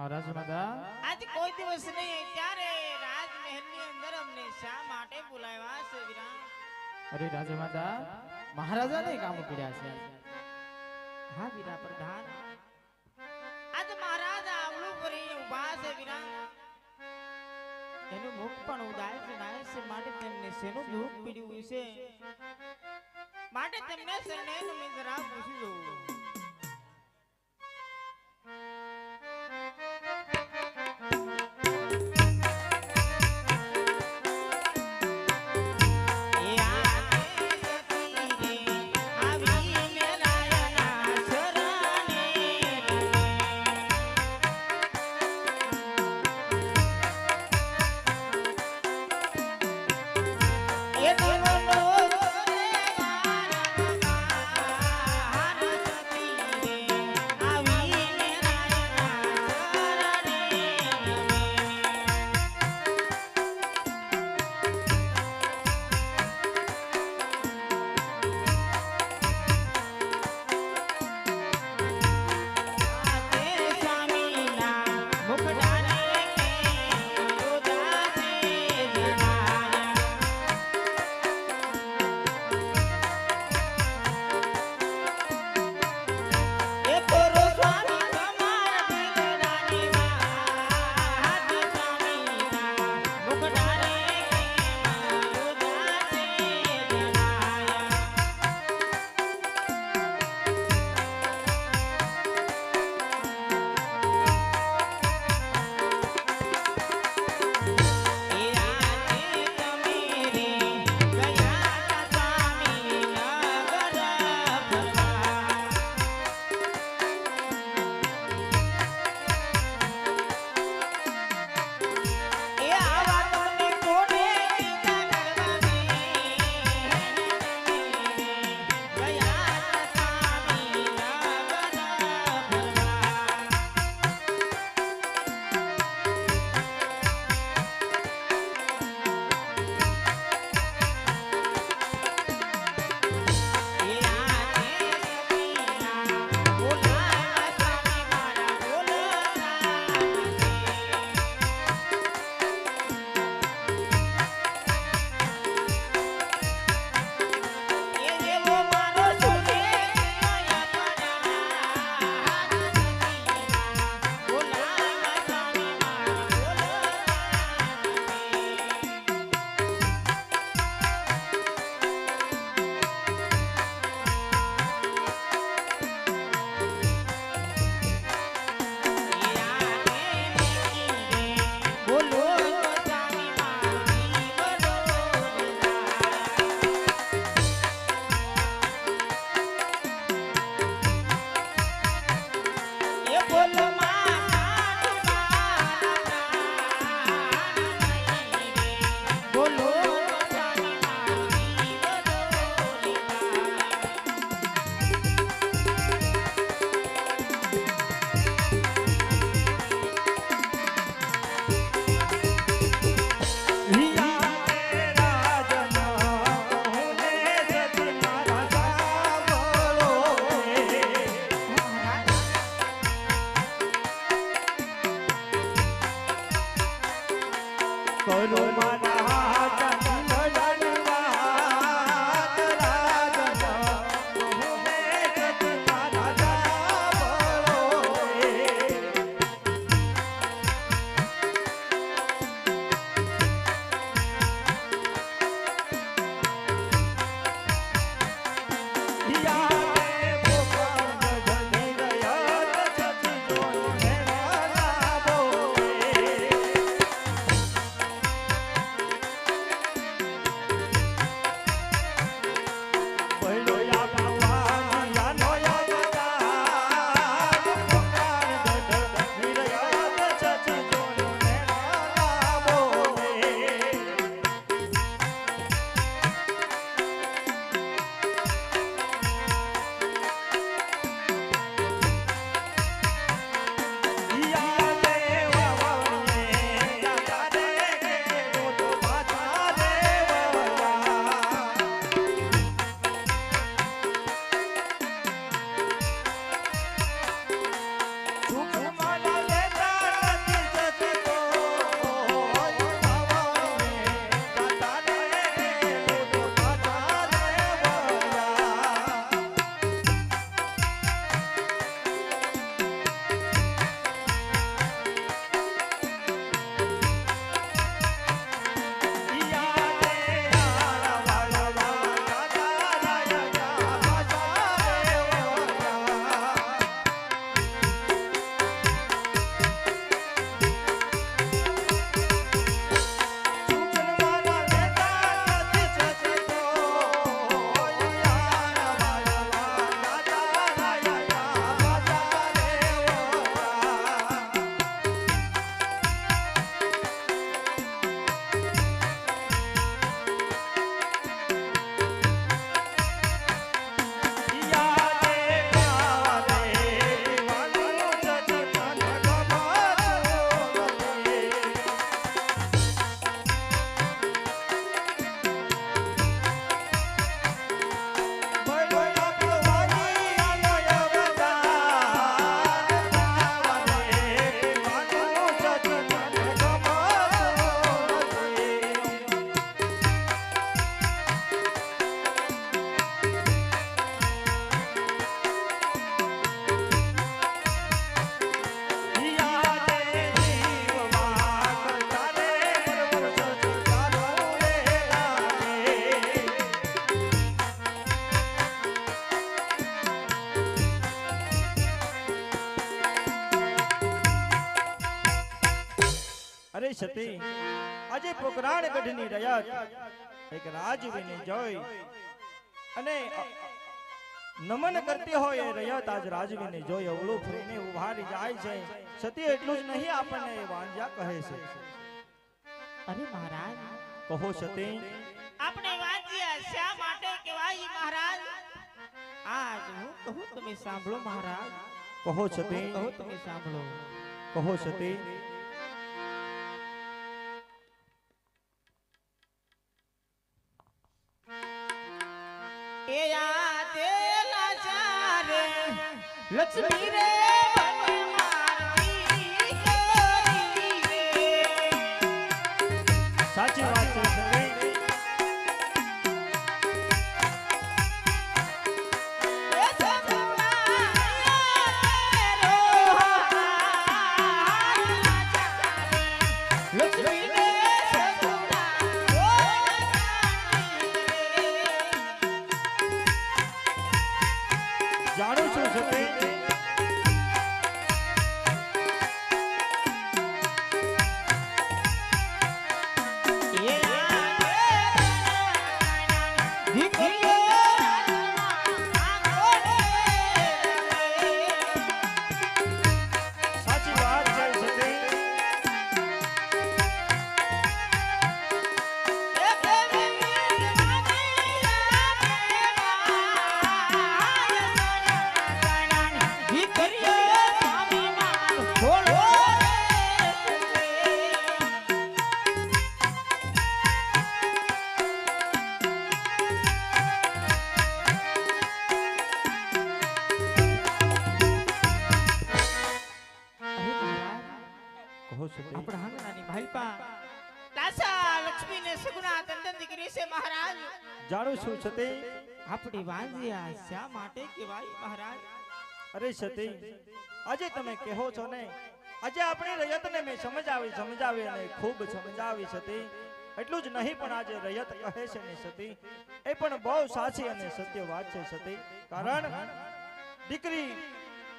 આજ કોઈ દિવસ નહીં ત્યારે રાજમહેલની અંદર અમને શા માટે બોલાવ્યા છે વીરા અરે રાજમાતા મહારાજાને કામ કર્યા છે. હા વીરા પ્રધાન. આજ મહારાજ આવડું કરી ઊભા છે વીરા એનું મુખ પણ ઉદાસ છે માટે તેમને શેનું દુઃખ પીડ્યું છે માટે તેમને શરણે તમે જરા પૂછી દઉં સોનું સતી. આજે પોકરાણ ગઢની રયત. એક રાજવીને જોઈ અને નમન કરતી હોય એ રયત આજ રાજવીને જોઈ અવળું ફરીને ઉભારી જાય છે. સતી એટલું જ નહીં આપણને વાંજા કહે છે. અરે મહારાજ. કહો સતી. આપણે વાંચ્યા શા માટે કહેવાય મહારાજ? આજ હું કહું તમે સાંભળો મહારાજ. કહો સતી. કહું તમે સાંભળો. કહો સતી. Let's beat it! છે મહારાજ? જાણું છું છતે. આપણી વાંજિયા શા માટે કહેવાય મહારાજ? અરે સતી આજે તમે કહો છો ને આજે આપણે રયતને મેં સમજાવી સમજાવી અને ખૂબ સમજાવી સતી એટલું જ નહીં પણ આજે રયત કહે છે ને સતી એ પણ બહુ સાચી અને સત્ય વાત છે સતી કારણ દીકરી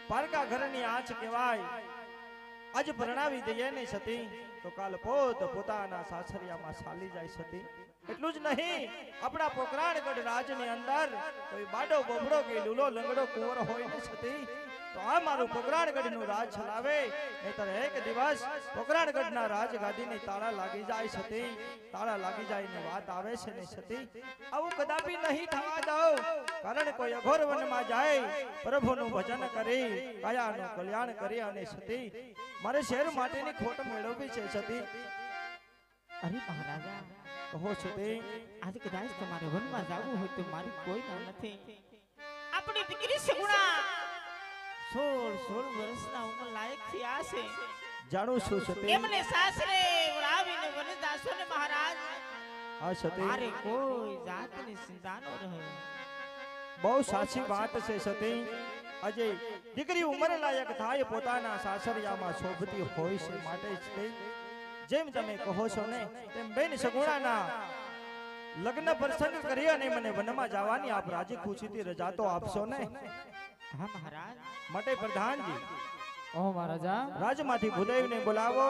પારકા ઘરની આંચ કહેવાય. આજ પરણાવી દઈએ ને સતી તો કાલ પોત પોતાના સાસરિયામાં ચાલી જાય સતી એટલું જ નહીં, આપણા પોકરાણગઢ રાજની અંદર કોઈ બાડો બબડો કે લૂલો, લંગડો, કુંવર હોય ને છતી, તો આ મારું પોકરાણગઢનું રાજ ચલાવે નહીતર એક દિવસ પોકરાણગઢના રાજગાદીને તાળા લાગી જાય છતી, તાળા લાગી જાય ની વાત આવે છે ને છતી. આવું કદાપી નહીં થવા દઉં, કારણ કોઈ અઘોર વનમાં જાય, પ્રભુનું ભજન કરી, કાયાનું કલ્યાણ કરી અને છતી, મારે શેર માટેની ખોટ મેળવવી છે છતી. અરે મહારાજા કહો તે આજે કદાચ તમારે વનમાં જવું હોય તો મારી કોઈ ના નથી. આપણી દીકરી સગુણા સોળ સોળ વર્ષના ઉંમર લાયક થયા છે. જાણું છું સતી? એમને સાસરે વળાવીને વનદાસો ને મહારાજ હા સતી? મારે કોઈ જાતની ચિંતા ન રહે. બહુ સાચી વાત છે સતે. આજે દીકરી ઉંમર લાયક થાય પોતાના સાસરિયામાં શોભતી હોય છે માટે જ જેમ તમે કહો છો ને તેમ બેન સગુણાના લગ્ન પ્રસંગ કરી અને મને વનમાં જવાની આપ રાજી ખુશીથી રજા તો આપશો ને? હા મહારાજ. માટે પ્રધાનજી ઓ મહારાજા. રાજમાંથી ભૂદેવને બોલાવો.